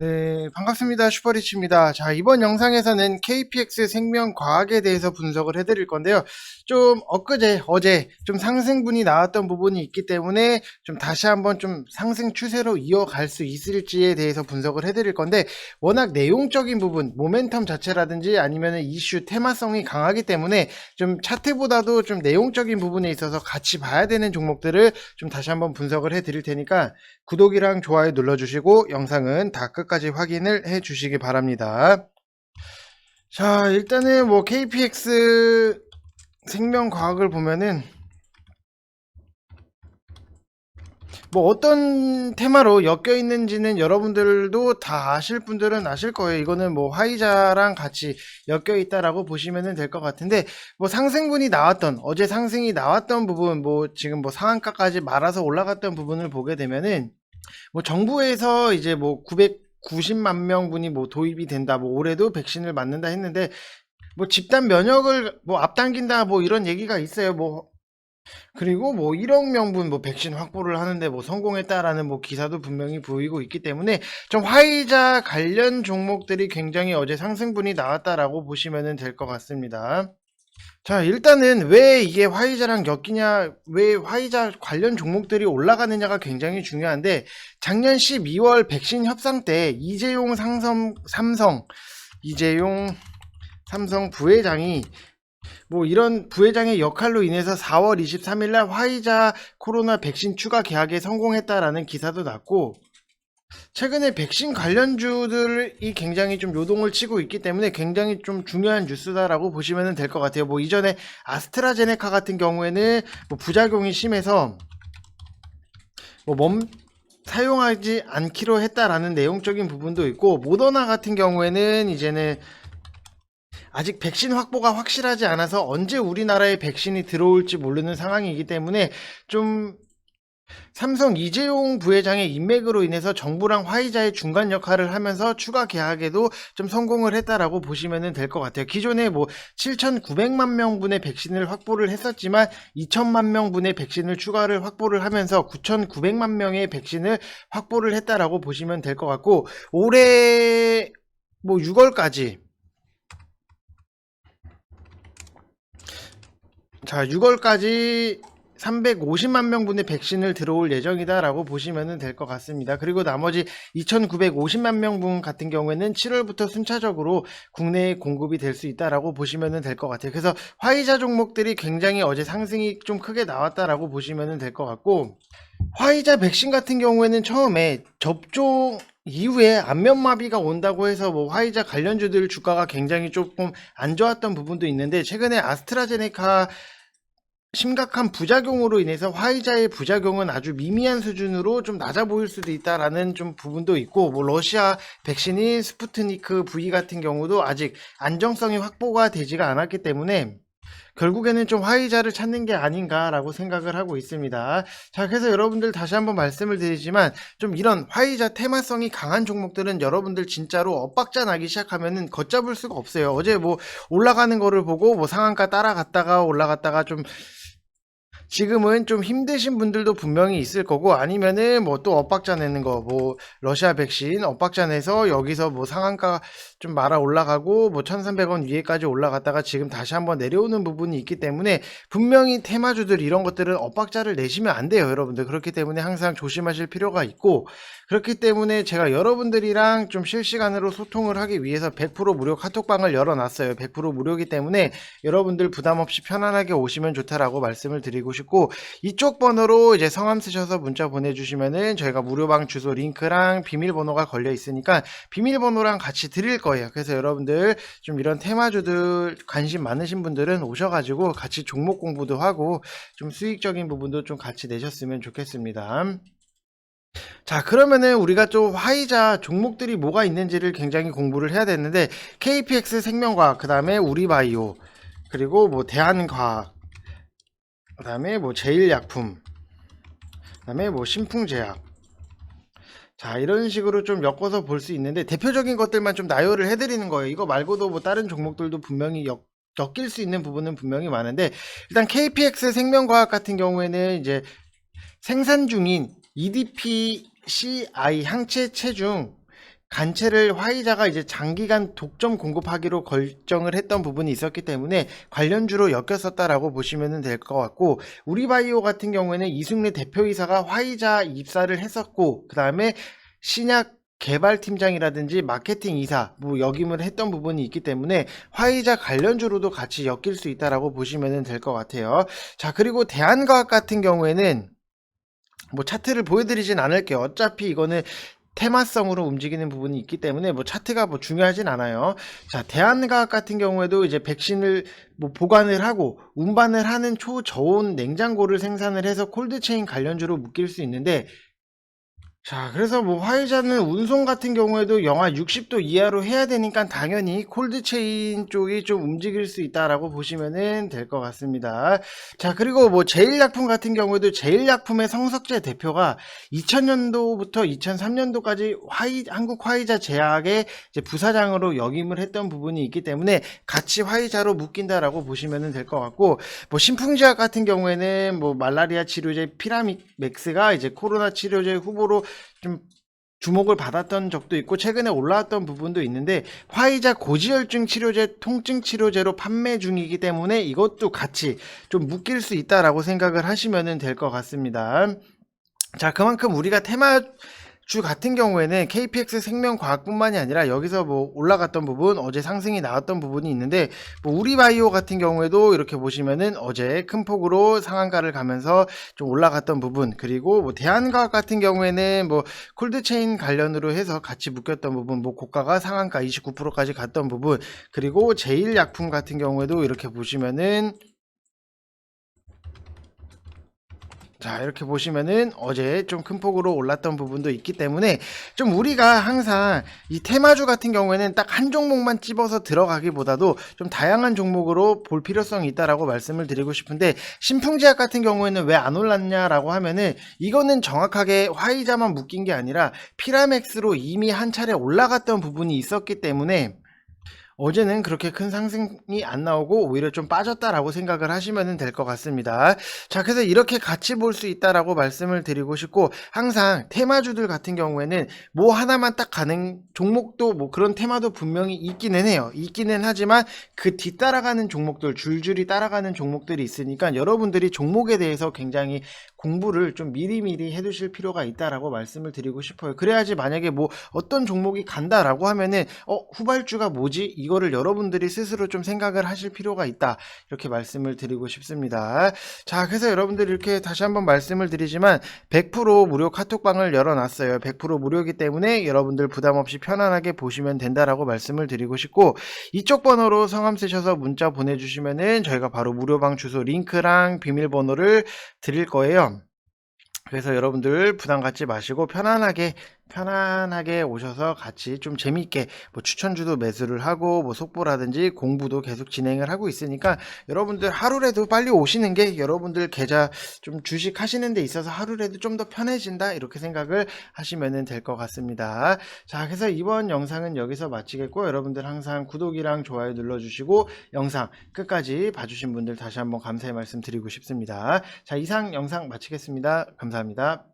네, 반갑습니다. 슈퍼리치입니다. 자, 이번 영상에서는 KPX 생명과학에 대해서 분석을 해드릴 건데요. 좀 엊그제, 어제 좀 상승분이 나왔던 부분이 있기 때문에 좀 다시 한번 좀 상승 추세로 이어갈 수 있을지에 대해서 분석을 해드릴 건데 워낙 내용적인 부분, 모멘텀 자체라든지 아니면 이슈 테마성이 강하기 때문에 좀 차트보다도 좀 내용적인 부분에 있어서 같이 봐야 되는 종목들을 좀 다시 한번 분석을 해드릴 테니까 구독이랑 좋아요 눌러주시고 영상은 다 끝까지 확인 을 해 주시기 바랍니다. 자, 일단은 뭐 KPX 생명과학을 보면은 뭐 어떤 테마로 엮여 있는지는 여러분들도 다 아실 분들은 아실 거예요. 이거는 뭐 화이자랑 같이 엮여 있다라고 보시면 될 것 같은데 뭐 상승분이 나왔던 어제 상승이 나왔던 부분 뭐 지금 뭐 상한가까지 말아서 올라갔던 부분을 보게 되면은 뭐 정부에서 이제 뭐 990만 명분이 뭐 도입이 된다. 뭐 올해도 백신을 맞는다 했는데 뭐 집단 면역을 뭐 앞당긴다 뭐 이런 얘기가 있어요. 뭐 그리고 뭐 1억 명분 뭐 백신 확보를 하는데 뭐 성공했다라는 뭐 기사도 분명히 보이고 있기 때문에 좀 화이자 관련 종목들이 굉장히 어제 상승분이 나왔다라고 보시면 될 것 같습니다. 자, 일단은 왜 이게 화이자랑 엮이냐, 왜 화이자 관련 종목들이 올라가느냐가 굉장히 중요한데, 작년 12월 백신 협상 때 이재용 상섬, 삼성, 이재용 삼성 부회장이 뭐 이런 부회장의 역할로 인해서 4월 23일 날 화이자 코로나 백신 추가 계약에 성공했다라는 기사도 났고, 최근에 백신 관련주들이 굉장히 좀 요동을 치고 있기 때문에 굉장히 좀 중요한 뉴스다라고 보시면 될 것 같아요. 뭐 이전에 아스트라제네카 같은 경우에는 뭐 부작용이 심해서 뭐 멈, 사용하지 않기로 했다라는 내용적인 부분도 있고 모더나 같은 경우에는 이제는 아직 백신 확보가 확실하지 않아서 언제 우리나라에 백신이 들어올지 모르는 상황이기 때문에 좀 삼성 이재용 부회장의 인맥으로 인해서 정부랑 화이자의 중간 역할을 하면서 추가 계약에도 좀 성공을 했다라고 보시면 될 것 같아요. 기존에 뭐 7,900만 명분의 백신을 확보를 했었지만 2천만 명분의 백신을 추가를 확보를 하면서 9,900만 명의 백신을 확보를 했다라고 보시면 될 것 같고 올해 뭐 6월까지 자 6월까지 350만 명분의 백신을 들어올 예정이다라고 보시면 될 것 같습니다. 그리고 나머지 2,950만 명분 같은 경우에는 7월부터 순차적으로 국내에 공급이 될 수 있다라고 보시면 될 것 같아요. 그래서 화이자 종목들이 굉장히 어제 상승이 좀 크게 나왔다라고 보시면 될 것 같고 화이자 백신 같은 경우에는 처음에 접종 이후에 안면마비가 온다고 해서 뭐 화이자 관련주들 주가가 굉장히 조금 안 좋았던 부분도 있는데 최근에 아스트라제네카 심각한 부작용으로 인해서 화이자의 부작용은 아주 미미한 수준으로 좀 낮아 보일 수도 있다라는 좀 부분도 있고 뭐 러시아 백신인 스푸트니크 V 같은 경우도 아직 안정성이 확보가 되지가 않았기 때문에 결국에는 좀 화이자를 찾는 게 아닌가라고 생각을 하고 있습니다. 자, 그래서 여러분들 다시 한번 말씀을 드리지만 좀 이런 화이자 테마성이 강한 종목들은 여러분들 진짜로 엇박자 나기 시작하면은 걷잡을 수가 없어요. 어제 뭐 올라가는 거를 보고 뭐 상한가 따라갔다가 올라갔다가 좀 지금은 좀 힘드신 분들도 분명히 있을 거고 아니면은 뭐 또 엇박자 내는 거 뭐 러시아 백신 엇박자 내서 여기서 뭐 상한가 좀 말아 올라가고 뭐 1300원 위에까지 올라갔다가 지금 다시 한번 내려오는 부분이 있기 때문에 분명히 테마주들 이런 것들은 엇박자를 내시면 안 돼요 여러분들. 그렇기 때문에 항상 조심하실 필요가 있고 그렇기 때문에 제가 여러분들이랑 좀 실시간으로 소통을 하기 위해서 100% 무료 카톡방을 열어놨어요. 100% 무료이기 때문에 여러분들 부담 없이 편안하게 오시면 좋다라고 말씀을 드리고 싶고 이쪽 번호로 이제 성함 쓰셔서 문자 보내주시면은 저희가 무료방 주소 링크랑 비밀번호가 걸려 있으니까 비밀번호랑 같이 드릴 거예요. 그래서 여러분들 좀 이런 테마주들 관심 많으신 분들은 오셔가지고 같이 종목 공부도 하고 좀 수익적인 부분도 좀 같이 내셨으면 좋겠습니다. 자, 그러면은 우리가 좀 화이자 종목들이 뭐가 있는지를 굉장히 공부를 해야 되는데 KPX 생명과학, 그 다음에 우리바이오, 그리고 뭐 대한과학, 그 다음에 뭐 제일약품, 그 다음에 뭐 신풍제약. 자, 이런 식으로 좀 엮어서 볼 수 있는데 대표적인 것들만 좀 나열을 해드리는 거예요. 이거 말고도 뭐 다른 종목들도 분명히 엮, 엮일 수 있는 부분은 분명히 많은데 일단 KPX 생명과학 같은 경우에는 이제 생산 중인 EDPCI 항체 체중 간체를 화이자가 이제 장기간 독점 공급하기로 결정을 했던 부분이 있었기 때문에 관련주로 엮였었다라고 보시면 될 것 같고 우리바이오 같은 경우에는 이승래 대표이사가 화이자 입사를 했었고 그 다음에 신약 개발팀장이라든지 마케팅 이사 뭐 역임을 했던 부분이 있기 때문에 화이자 관련주로도 같이 엮일 수 있다라고 보시면 될 것 같아요. 자 그리고 대한과학 같은 경우에는 뭐 차트를 보여드리진 않을게요. 어차피 이거는 테마성으로 움직이는 부분이 있기 때문에 뭐 차트가 뭐 중요하진 않아요. 자, 대한과학 같은 경우에도 이제 백신을 뭐 보관을 하고 운반을 하는 초저온 냉장고를 생산을 해서 콜드체인 관련주로 묶일 수 있는데 자, 그래서 뭐 화이자는 운송 같은 경우에도 영하 60도 이하로 해야 되니까 당연히 콜드체인 쪽이 좀 움직일 수 있다라고 보시면은 될 것 같습니다. 자, 그리고 뭐 제일약품 같은 경우에도 제일약품의 성석재 대표가 2000년도부터 2003년도까지 화이, 한국 화이자 제약의 부사장으로 역임을 했던 부분이 있기 때문에 같이 화이자로 묶인다라고 보시면 될것 같고 뭐 신풍제약 같은 경우에는 뭐 말라리아 치료제 피라믹스가 이제 코로나 치료제 후보로 좀 주목을 받았던 적도 있고 최근에 올라왔던 부분도 있는데 화이자 고지혈증 치료제 통증 치료제로 판매 중이기 때문에 이것도 같이 좀 묶일 수 있다라고 생각을 하시면 될 것 같습니다. 자, 그만큼 우리가 테마 주 같은 경우에는 KPX 생명과학뿐만이 아니라 여기서 뭐 올라갔던 부분, 어제 상승이 나왔던 부분이 있는데 뭐 우리바이오 같은 경우에도 이렇게 보시면은 어제 큰 폭으로 상한가를 가면서 좀 올라갔던 부분, 그리고 뭐 대한과학 같은 경우에는 뭐 콜드체인 관련으로 해서 같이 묶였던 부분, 뭐 고가가 상한가 29%까지 갔던 부분, 그리고 제일약품 같은 경우에도 이렇게 보시면은 자, 이렇게 보시면은 어제 좀 큰 폭으로 올랐던 부분도 있기 때문에 좀 우리가 항상 이 테마주 같은 경우에는 딱 한 종목만 찝어서 들어가기보다도 좀 다양한 종목으로 볼 필요성이 있다라고 말씀을 드리고 싶은데 신풍제약 같은 경우에는 왜 안 올랐냐라고 하면은 이거는 정확하게 화이자만 묶인 게 아니라 피라맥스로 이미 한 차례 올라갔던 부분이 있었기 때문에 어제는 그렇게 큰 상승이 안 나오고 오히려 좀 빠졌다라고 생각을 하시면 될 것 같습니다. 자, 그래서 이렇게 같이 볼 수 있다라고 말씀을 드리고 싶고 항상 테마주들 같은 경우에는 뭐 하나만 딱 가는 종목도 뭐 그런 테마도 분명히 있기는 해요. 있기는 하지만 그 뒤따라가는 종목들 줄줄이 따라가는 종목들이 있으니까 여러분들이 종목에 대해서 굉장히 공부를 좀 미리미리 해두실 필요가 있다라고 말씀을 드리고 싶어요. 그래야지 만약에 뭐 어떤 종목이 간다라고 하면은 어 후발주가 뭐지? 이거를 여러분들이 스스로 좀 생각을 하실 필요가 있다. 이렇게 말씀을 드리고 싶습니다. 자, 그래서 여러분들 이렇게 다시 한번 말씀을 드리지만 100% 무료 카톡방을 열어놨어요. 100% 무료이기 때문에 여러분들 부담 없이 편안하게 보시면 된다라고 말씀을 드리고 싶고 이쪽 번호로 성함 쓰셔서 문자 보내주시면은 저희가 바로 무료방 주소 링크랑 비밀번호를 드릴 거예요. 그래서 여러분들 부담 갖지 마시고 편안하게 편안하게 오셔서 같이 좀 재미있게 뭐 추천주도 매수를 하고 뭐 속보라든지 공부도 계속 진행을 하고 있으니까 여러분들 하루라도 빨리 오시는 게 여러분들 계좌 좀 주식 하시는 데 있어서 하루라도 좀 더 편해진다 이렇게 생각을 하시면 될 것 같습니다. 자 그래서 이번 영상은 여기서 마치겠고 여러분들 항상 구독이랑 좋아요 눌러주시고 영상 끝까지 봐주신 분들 다시 한번 감사의 말씀 드리고 싶습니다. 자 이상 영상 마치겠습니다. 감사합니다.